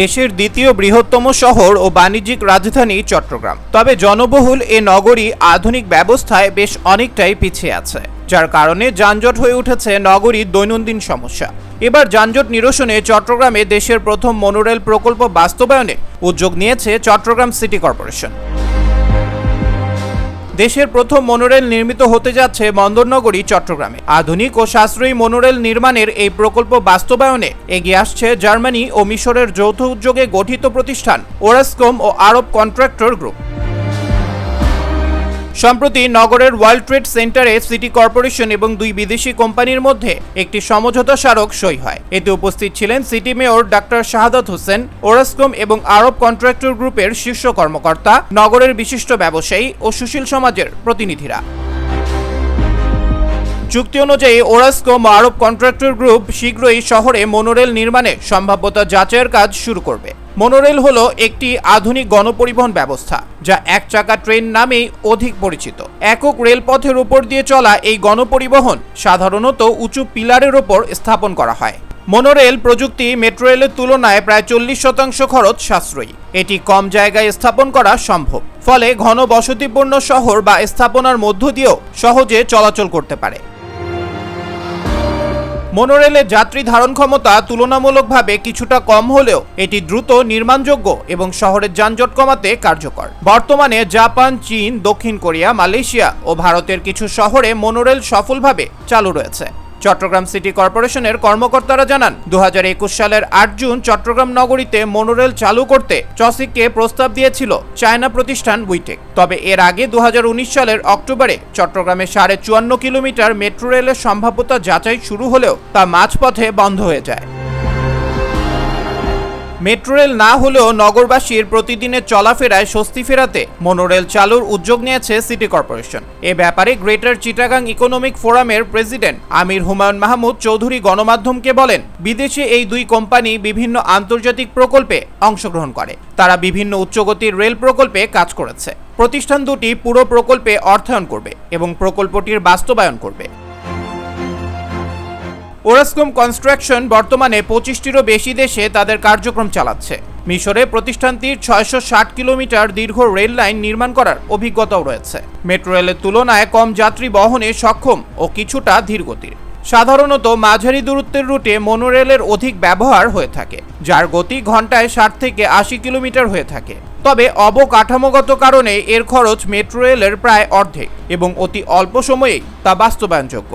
দেশের দ্বিতীয় বৃহত্তম শহর ও বাণিজ্যিক রাজধানী চট্টগ্রাম। তবে জনবহুল এ নগরী আধুনিক ব্যবস্থায় বেশ অনেকটাই পিছিয়ে আছে, যার কারণে যানজট হয়ে উঠেছে নগরীর দৈনন্দিন সমস্যা। এবার যানজট নিরসনে চট্টগ্রামে দেশের প্রথম মনোরেল প্রকল্প বাস্তবায়নে উদ্যোগ নিয়েছে চট্টগ্রাম সিটি কর্পোরেশন। দেশের প্রথম মনোরেল নির্মিত হতে যাচ্ছে বন্দরনগরী, চট্টগ্রামে। আধুনিক ও সাশ্রয়ী মনোরেল নির্মাণের এই প্রকল্প বাস্তবায়নে এগিয়ে আসছে জার্মানি ও মিশরের যৌথ উদ্যোগে গঠিত প্রতিষ্ঠান, ওরাসকম ও আরব কন্ট্রাক্টর গ্রুপ। সম্প্রতি নগরের ওয়ার্ল্ড ট্রেড সেন্টারে সিটি কর্পোরেশন এবং দুই বিদেশি কোম্পানির মধ্যে একটি সমঝোতা স্মারক সই হয়। এতে উপস্থিত ছিলেন city mayor doctor Shahadat Hossain, Orascom এবং আরব কন্ট্রাক্টর গ্রুপের শীর্ষ কর্মকর্তা, নগরের বিশিষ্ট ব্যবসায়ী ও সুশীল সমাজের প্রতিনিধিরা। চুক্তি অনুযায়ী ওরাসকম আরব কন্ট্রাক্টর গ্রুপ শীঘ্রই শহরে মনোরেল নির্মাণে সম্ভাব্যতা যাচাইয়ের কাজ শুরু করবে। মনোরেল হলো একটি আধুনিক গণপরিবহন ব্যবস্থা, যা এক চাকা ট্রেন নামেই অধিক পরিচিত। একক রেলপথের উপর দিয়ে চলা এই গণপরিবহন সাধারণত উঁচু পিলারের ওপর স্থাপন করা হয়। মনোরেল প্রযুক্তি মেট্রো রেলের তুলনায় প্রায় চল্লিশ শতাংশ খরচ সাশ্রয়ী। এটি কম জায়গায় স্থাপন করা সম্ভব, ফলে ঘন বসতিপূর্ণ শহর বা স্থাপনার মধ্য দিয়েও সহজে চলাচল করতে পারে। মনোরেলের যাত্রী ধারণ ক্ষমতা তুলনামূলকভাবে কিছুটা কম হলেও এটি দ্রুত নির্মাণযোগ্য এবং শহরের যানজট কমাতে কার্যকর। বর্তমানে জাপান, চীন, দক্ষিণ কোরিয়া, মালয়েশিয়া ও ভারতের কিছু শহরে মনোরেল সফলভাবে চালু রয়েছে। চট্টগ্রাম সিটি কর্পোরেশনের কর্মকর্তারা জানান দু হাজার একুশ সালের আট জুন চট্টগ্রাম নগরীতে মনোরেল চালু করতে চসিককে প্রস্তাব দিয়েছিল চায়না প্রতিষ্ঠান উইটেক তবে এর আগে দু হাজার উনিশ সালের অক্টোবরে চট্টগ্রামে সাড়ে চুয়ান্ন কিলোমিটার মেট্রো রেলের সম্ভাব্যতা যাচাই শুরু হলেও তা মাঝপথে বন্ধ হয়ে যায়। মেট্রো রেল না হলেও নগরবাসীর প্রতিদিনের চলাফেরায় স্বস্তি ফেরাতে মনোরেল চালুর উদ্যোগ নিয়েছে সিটি কর্পোরেশন। এ ব্যাপারে গ্রেটার চিটাগাং ইকোনমিক ফোরামের প্রেসিডেন্ট আমির হুমায়ুন মাহমুদ চৌধুরী গণমাধ্যমকে বলেন, বিদেশে এই দুই কোম্পানি বিভিন্ন আন্তর্জাতিক প্রকল্পে অংশগ্রহণ করে। তারা বিভিন্ন উচ্চগতির রেল প্রকল্পে কাজ করেছে। প্রতিষ্ঠান দুটি পুরো প্রকল্পে অর্থায়ন করবে এবং প্রকল্পটির বাস্তবায়ন করবে। ওরাসকম কনস্ট্রাকশন বর্তমানে পঁচিশটিরও বেশি দেশে তাদের কার্যক্রম চালাচ্ছে। মিশরে প্রতিষ্ঠানটির ছয়শো ষাট কিলোমিটার দীর্ঘ রেল লাইন নির্মাণ করার অভিজ্ঞতাও রয়েছে। মেট্রো রেলের তুলনায় কম যাত্রী বহনে সক্ষম ও কিছুটা ধীরগতির। সাধারণত মাঝারি দূরত্বের রুটে মনোরেলের অধিক ব্যবহার হয়ে থাকে, যার গতি ঘন্টায় ষাট থেকে আশি কিলোমিটার হয়ে থাকে। তবে অবকাঠামোগত কারণে এর খরচ মেট্রো রেলের প্রায় অর্ধেক এবং অতি অল্প সময়েই তা বাস্তবায়নযোগ্য।